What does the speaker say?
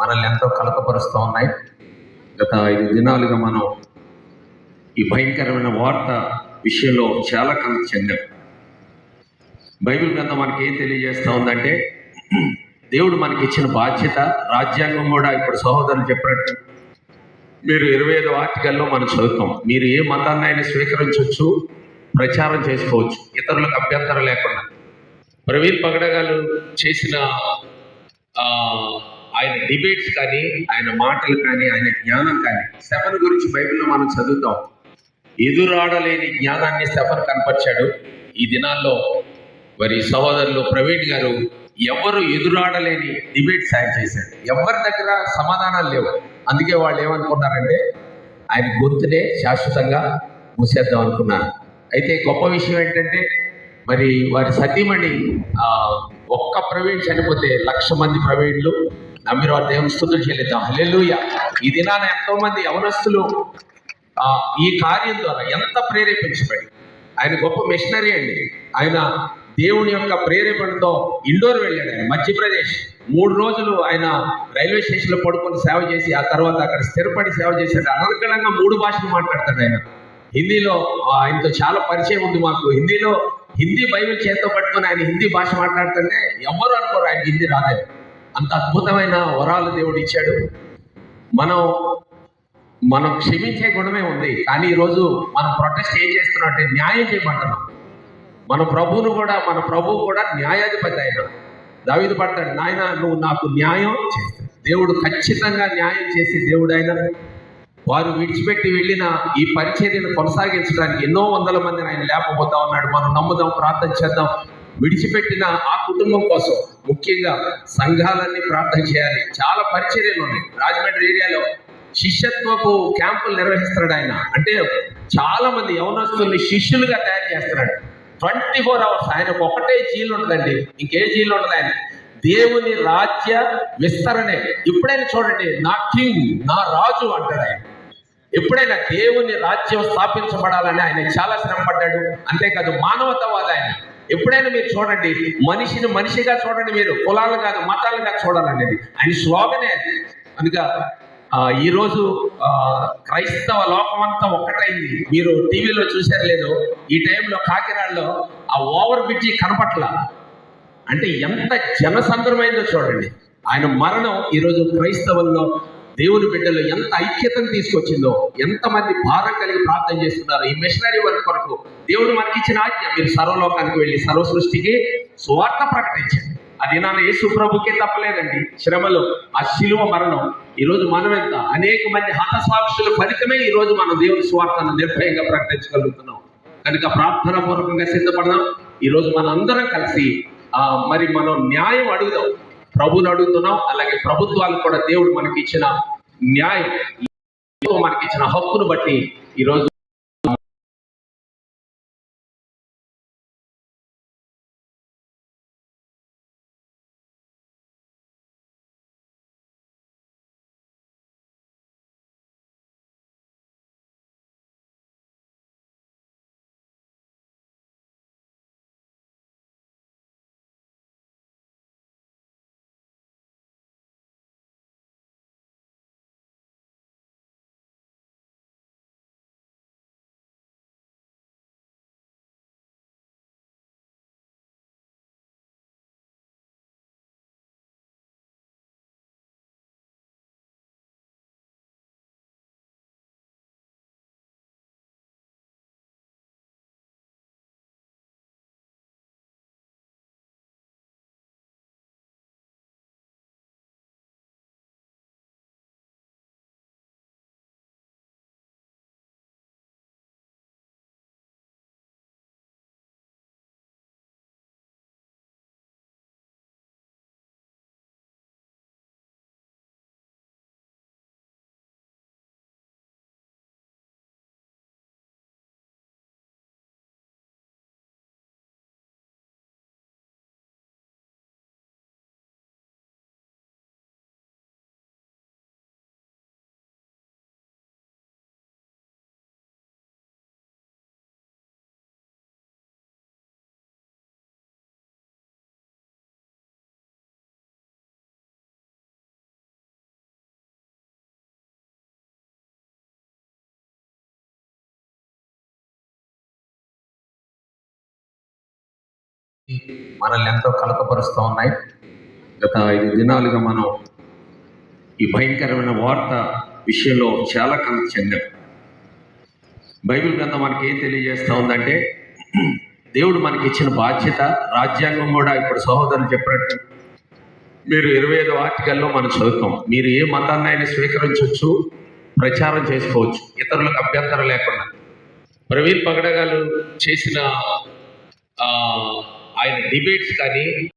మనల్ని ఎంతో కలకపరుస్తూ ఉన్నాయి. గత ఐదు దినాలుగా మనం ఈ భయంకరమైన వార్త విషయంలో చాలా కలత చెందాం. బైబిల్ గ్రంథం మనకి ఏం తెలియజేస్తూ ఉందంటే దేవుడు మనకి ఇచ్చిన బాధ్యత రాజ్యాంగం కూడా ఇప్పుడు సహోదరులు చెప్పినట్టు మీరు ఇరవై ఐదు ఆర్టికల్లో మనం చదువుతాం. మీరు ఏ మతాన్ని అయినా స్వీకరించవచ్చు ప్రచారం చేసుకోవచ్చు ఇతరులకు అభ్యంతరం లేకుండా. ప్రవీణ్ పగడగాలు చేసిన ఆయన డిబేట్స్ కానీ ఆయన మాటలు కానీ ఆయన జ్ఞానం కానీ స్టెఫన్ గురించి బైబిల్లో మనం చదువుతాం. ఎదురాడలేని జ్ఞానాన్ని స్టెఫన్ కనపరిచాడు. ఈ దినాల్లో మరి సహోదరులు ప్రవీణ్ గారు ఎవరు ఎదురాడలేని డిబేట్స్ ఆయన చేశాడు ఎవరి దగ్గర సమాధానాలు లేవు. అందుకే వాళ్ళు ఏమనుకున్నారంటే ఆయన గొంతునే శాశ్వతంగా మూసేద్దాం అనుకున్నారు. అయితే గొప్ప విషయం ఏంటంటే మరి వారి సతీమణి ఒక్క ప్రవీణ్ చనిపోతే లక్ష మంది ప్రవీణ్లు నమ్మిన వారు దేవుని స్థుతులు చెల్లిద్దాం. హలెలుయ ఈ దినాన ఎంతో మంది యవనస్తులు ఆ, ఈ కార్యం ద్వారా ఎంత ప్రేరేపించబడి ఆయన గొప్ప మిషనరీ అండి. ఆయన దేవుని యొక్క ప్రేరేపణతో ఇండోర్ వెళ్ళాడు ఆయన మధ్యప్రదేశ్. మూడు రోజులు ఆయన రైల్వే స్టేషన్లో పడుకొని సేవ చేసి ఆ తర్వాత అక్కడ స్థిరపడి సేవ చేశాడు. అనర్గళంగా మూడు భాషలు మాట్లాడతాడు ఆయన. హిందీలో ఆయనతో చాలా పరిచయం ఉంది మాకు. హిందీలో హిందీ బైబిల్ చేత్తో పట్టుకొని ఆయన హిందీ భాష మాట్లాడుతుంటే ఎవరు అనుకోరు ఆయన హిందీ రాలేదు. అంత అద్భుతమైన వరాలు దేవుడు ఇచ్చాడు. మనం మనం క్షమించే గుణమే ఉంది. కానీ ఈరోజు మనం ప్రొటెస్ట్ ఏం చేస్తున్నాం అంటే న్యాయం చేయమంటున్నాం. మన ప్రభువును కూడా మన ప్రభువు కూడా న్యాయాధిపతి ఆయన దావిది పడతాడు నాయన నువ్వు నాకు న్యాయం చేస్తాడు దేవుడు ఖచ్చితంగా న్యాయం చేసి దేవుడు ఆయన వారు విడిచిపెట్టి వెళ్ళిన ఈ పరిచర్యను కొనసాగించడానికి ఎన్నో వందల మందిని ఆయన లేకపోతా ఉన్నాడు. మనం నమ్ముదాం ప్రార్థన చేద్దాం. విడిచిపెట్టిన ఆ కుటుంబం కోసం ముఖ్యంగా సంఘాలన్నీ ప్రార్థన చేయాలి. చాలా పరిచర్యలు ఉన్నాయి. రాజమండ్రి ఏరియాలో శిష్యత్వపు క్యాంపులు నిర్వహిస్తున్నాడు ఆయన. అంటే చాలా మంది యవనస్తుల్ని శిష్యులుగా తయారు చేస్తున్నాడు. ట్వంటీ ఫోర్ అవర్స్ ఆయనకు ఒకటే జీలు ఉంటుందండి. ఇంకే జీలు ఉండదు ఆయన. దేవుని రాజ్య విస్తరణే. ఎప్పుడైనా చూడండి నా కింగ్ నా రాజు అంటాడు ఆయన. ఎప్పుడైనా దేవుని రాజ్యం స్థాపించబడాలని ఆయన చాలా శ్రమపడ్డాడు. అంతేకాదు మానవతావాద ఆయన. ఎప్పుడైనా మీరు చూడండి మనిషిని మనిషిగా చూడండి మీరు కులాలు కాదు మతాలుగా చూడాలనేది. ఆయన స్లోగనే అది. కనుక ఈరోజు క్రైస్తవ క్రైస్తవ అంతా ఒక్కటైంది. మీరు టీవీలో చూసారు లేదు ఈ టైంలో కాకినాడలో ఆ ఓవర్ బ్రిడ్జి కనపట్ల. అంటే ఎంత జనసంద్రమైందో చూడండి. ఆయన మరణం ఈరోజు క్రైస్తవుల్లో దేవుని బిడ్డలు ఎంత ఐక్యతను తీసుకొచ్చిందో ఎంతమంది భారం కలిగి ప్రార్థన చేస్తున్నారు ఈ మిషనరీ వర్క్ కొరకు. దేవుడు మనకి ఇచ్చిన ఆజ్ఞ మీరు సర్వలోకానికి వెళ్ళి సర్వ సృష్టికి స్వార్థ ప్రకటించండి. అది నా యేసు ప్రభుకే తప్పలేదండి. శ్రమలు ఆ శిలువ మరణం ఈరోజు మనం ఎంత అనేక మంది హతసాక్షుల ఫలితమే ఈ రోజు మనం దేవుని స్వార్థను నిర్భయంగా ప్రకటించగలుగుతున్నాం. కనుక ప్రార్థన పూర్వకంగా సిద్ధపడదాం. ఈరోజు మన అందరం కలిసి మరి మనం న్యాయం అడుగుదాం. ప్రభుని అడుగుతున్నాం అలాగే ప్రభుత్వాలు కూడా దేవుడు మనకి ఇచ్చిన న్యాయం మనకి ఇచ్చిన హక్కును బట్టి ఈరోజు మనల్ని ఎంతో కలకపరుస్తూ ఉన్నాయి. గత ఐదు దినాలుగా మనం ఈ భయంకరమైన వార్త విషయంలో చాలా కలత చెందాం. బైబిల్ గ్రంథం మనకి ఏం తెలియజేస్తూ ఉందంటే దేవుడు మనకి ఇచ్చిన బాధ్యత రాజ్యాంగం కూడా ఇప్పుడు సహోదరులు చెప్పినట్టు మీరు ఇరవై ఐదు ఆర్టికల్లో మనం చదువుతాం. మీరు ఏ మతాన్ని అయినా స్వీకరించవచ్చు ప్రచారం చేసుకోవచ్చు ఇతరులకు అభ్యంతరం లేకుండా. ప్రవీణ్ పగడగాలు చేసిన ఆయన డిబేట్స్ కానీ